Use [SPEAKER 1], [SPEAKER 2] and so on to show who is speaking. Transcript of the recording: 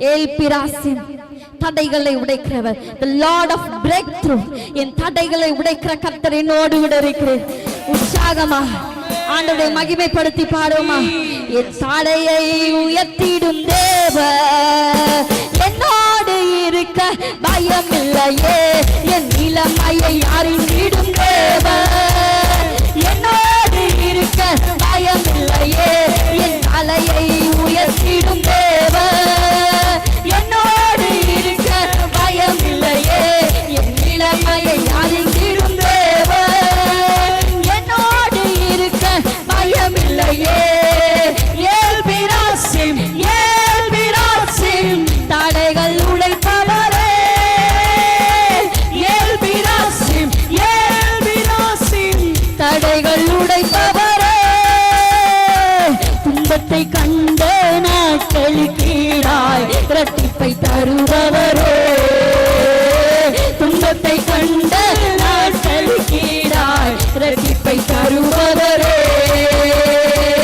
[SPEAKER 1] ஏல் பிராசின் தடைகளை உடைக்கிறவர். The lord of breakthrough என் தடைகளை உடைக்கிற கர்த்தர் என்னோடு கூட இருக்கிறேன் உற்சாகமா ஆண்டவரை மகிமைப்படுத்தி பாடுமா என் தடையை உயர்த்திடும் தேவ என்னோடு இருக்க பயம் இல்லையே என் நிலைமையை அறிந்திடும் தேவ துன்பத்தை கண்ட நாட்களுக்கீடாய் இரட்டிப்பை தருபவரே. துன்பத்தை கண்ட நாட்களுக்கீடாய் இரட்டிப்பை தருபவரே.